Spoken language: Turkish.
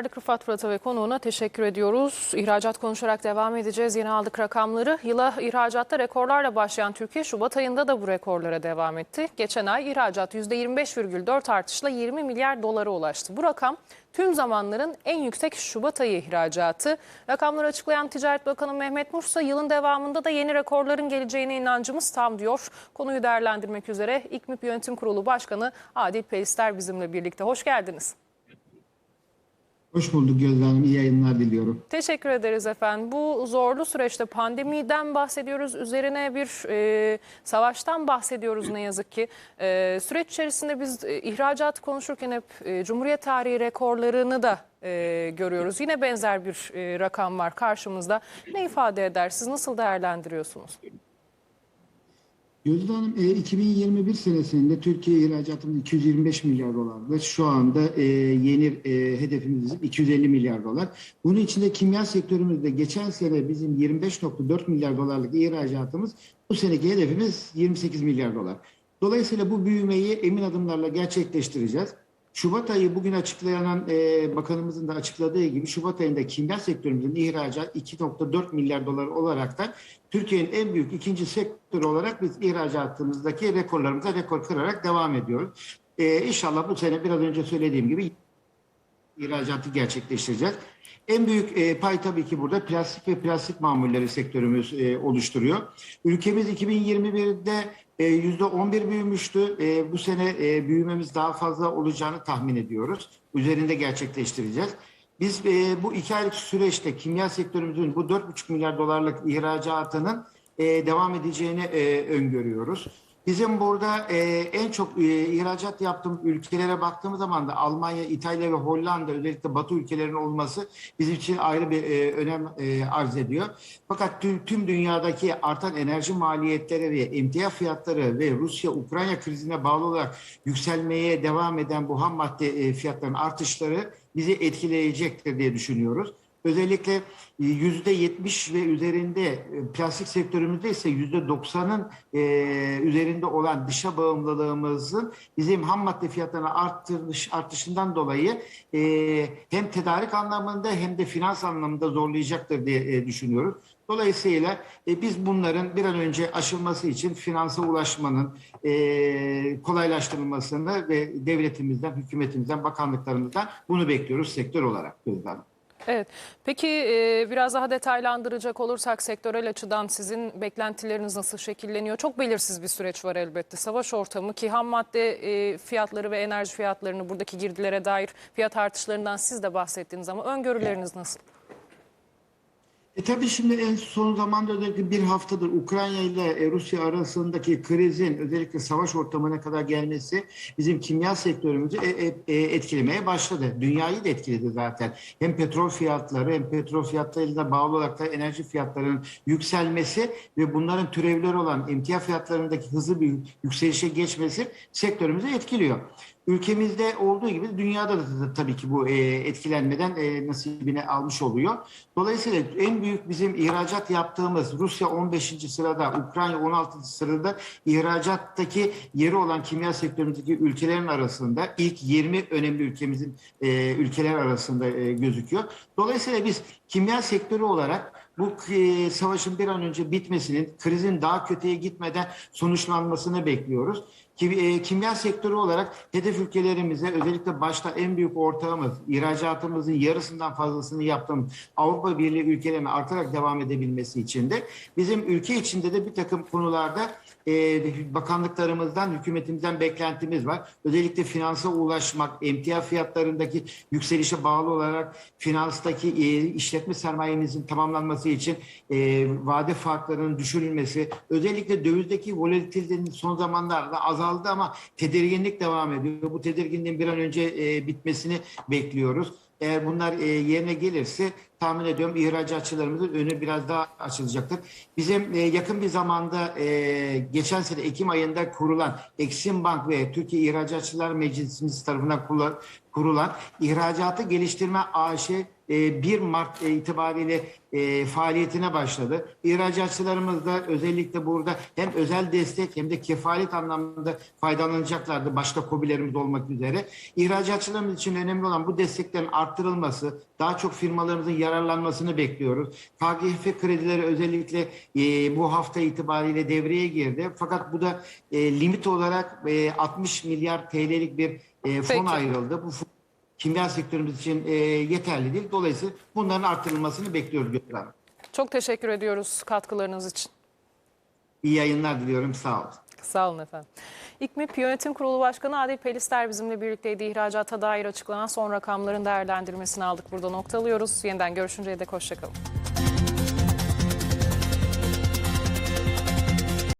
aktardık Rıfat Fırat'a ve konuğuna teşekkür ediyoruz. İhracat konuşarak devam edeceğiz. Yeni aldık rakamları. Yıla ihracatta rekorlarla başlayan Türkiye Şubat ayında da bu rekorlara devam etti. Geçen ay ihracat %25,4 artışla 20 milyar dolara ulaştı. Bu rakam tüm zamanların en yüksek Şubat ayı ihracatı. Rakamları açıklayan Ticaret Bakanı Mehmet Mur ise yılın devamında da yeni rekorların geleceğine inancımız tam diyor. Konuyu değerlendirmek üzere İKMİP Yönetim Kurulu Başkanı Adil Pelister bizimle birlikte. Hoş geldiniz. Hoş bulduk Gözde. İyi yayınlar diliyorum. Teşekkür ederiz efendim. Bu zorlu süreçte pandemiden bahsediyoruz. Üzerine bir e, savaştan bahsediyoruz ne yazık ki. E, süreç içerisinde biz e, ihracat konuşurken hep e, Cumhuriyet tarihi rekorlarını da e, görüyoruz. Yine benzer bir e, rakam var karşımızda. Ne ifade eder? Siz nasıl değerlendiriyorsunuz? Gözde Hanım e, 2021 senesinde Türkiye ihracatımız 225 milyar dolardı. Şu anda e, yeni e, hedefimiz 250 milyar dolar. Bunun içinde kimya sektörümüzde geçen sene bizim 25.4 milyar dolarlık ihracatımız bu seneki hedefimiz 28 milyar dolar. Dolayısıyla bu büyümeyi emin adımlarla gerçekleştireceğiz. Şubat ayı bugün açıklayan e, bakanımızın da açıkladığı gibi Şubat ayında kimya sektörümüzün ihracatı 2.4 milyar dolar olarak da Türkiye'nin en büyük ikinci sektör olarak biz ihracatımızdaki rekorlarımıza rekor kırarak devam ediyoruz. E, inşallah bu sene biraz önce söylediğim gibi ihracatı gerçekleştireceğiz. En büyük e, pay tabii ki burada plastik ve plastik mamulleri sektörümüz e, oluşturuyor. Ülkemiz 2021'de e, %11 büyümüştü. E, bu sene e, büyümemiz daha fazla olacağını tahmin ediyoruz. Üzerinde gerçekleştireceğiz. Biz e, bu iki aylık süreçte kimya sektörümüzün bu 4,5 milyar dolarlık ihracatının e, devam edeceğini e, öngörüyoruz. Bizim burada e, en çok e, ihracat yaptığımız ülkelere baktığımız zaman da Almanya, İtalya ve Hollanda özellikle Batı ülkelerinin olması bizim için ayrı bir e, önem e, arz ediyor. Fakat tüm, tüm dünyadaki artan enerji maliyetleri ve emtia fiyatları ve Rusya-Ukrayna krizine bağlı olarak yükselmeye devam eden bu ham madde e, fiyatlarının artışları bizi etkileyecektir diye düşünüyoruz. Özellikle yüzde yetmiş ve üzerinde e, plastik sektörümüzde ise yüzde doksanın e, üzerinde olan dışa bağımlılığımızın bizim ham madde fiyatlarına arttırış, artışından dolayı e, hem tedarik anlamında hem de finans anlamında zorlayacaktır diye e, düşünüyoruz. Dolayısıyla e, biz bunların bir an önce aşılması için finansa ulaşmanın e, kolaylaştırılmasını ve devletimizden, hükümetimizden, bakanlıklarımızdan bunu bekliyoruz sektör olarak. Gözde Hanım. Evet. Peki e, biraz daha detaylandıracak olursak sektörel açıdan sizin beklentileriniz nasıl şekilleniyor? Çok belirsiz bir süreç var elbette. Savaş ortamı ki ham madde e, fiyatları ve enerji fiyatlarını buradaki girdilere dair fiyat artışlarından siz de bahsettiniz ama öngörüleriniz nasıl? E tabii şimdi en son özellikle bir haftadır Ukrayna ile e, Rusya arasındaki krizin özellikle savaş ortamına kadar gelmesi bizim kimya sektörümüzü e, e, etkilemeye başladı. Dünyayı da etkiledi zaten. Hem petrol fiyatları hem petrol fiyatlarıyla bağlı olarak da enerji fiyatlarının yükselmesi ve bunların türevleri olan emtia fiyatlarındaki hızlı bir yükselişe geçmesi sektörümüzü etkiliyor. Ülkemizde olduğu gibi dünyada da tabii ki bu etkilenmeden nasibini almış oluyor. Dolayısıyla en büyük bizim ihracat yaptığımız Rusya 15. sırada, Ukrayna 16. sırada ihracattaki yeri olan kimya sektörümüzdeki ülkelerin arasında ilk 20 önemli ülkemizin e, ülkeler arasında e, gözüküyor. Dolayısıyla biz kimya sektörü olarak bu e, savaşın bir an önce bitmesinin, krizin daha kötüye gitmeden sonuçlanmasını bekliyoruz. Ki- Kimya sektörü olarak hedef ülkelerimize özellikle başta en büyük ortağımız, ihracatımızın yarısından fazlasını yaptığımız Avrupa Birliği ülkelerine artarak devam edebilmesi için de bizim ülke içinde de bir takım konularda e, bakanlıklarımızdan, hükümetimizden beklentimiz var. Özellikle finansa ulaşmak, emtia fiyatlarındaki yükselişe bağlı olarak finanstaki e, işletme sermayemizin tamamlanması için e, vade farklarının düşürülmesi, özellikle dövizdeki volatilitenin son zamanlarda azaldı ama tedirginlik devam ediyor. Bu tedirginliğin bir an önce e, bitmesini bekliyoruz. Eğer bunlar e, yerine gelirse tahmin ediyorum ihracatçılarımızın önü biraz daha açılacaktır. Bizim e, yakın bir zamanda e, geçen sene Ekim ayında kurulan Eksim Bank ve Türkiye İhracatçılar Meclisimiz tarafından kurulan, kurulan İhracatı Geliştirme AŞ e, 1 Mart e, itibariyle e, faaliyetine başladı. İhracatçılarımız da özellikle burada hem özel destek hem de kefalet anlamında faydalanacaklardı başta KOBİ'lerimiz olmak üzere. İhracatçılarımız için önemli olan bu desteklerin arttırılması, daha çok firmalarımızın yararlanmasını bekliyoruz. KGF kredileri özellikle e, bu hafta itibariyle devreye girdi. Fakat bu da e, limit olarak e, 60 milyar TL'lik bir e, fon Peki. ayrıldı. Bu fon kimya sektörümüz için e, yeterli değil. Dolayısıyla bunların artırılmasını bekliyoruz Gökhan Hanım. Çok teşekkür ediyoruz katkılarınız için. İyi yayınlar diliyorum. Sağ olun. Sağ olun efendim. İKMİP Yönetim Kurulu Başkanı Adil Pelister bizimle birlikteydi. İhracata dair açıklanan son rakamların değerlendirmesini aldık. Burada noktalıyoruz. Yeniden görüşünceye dek hoşçakalın.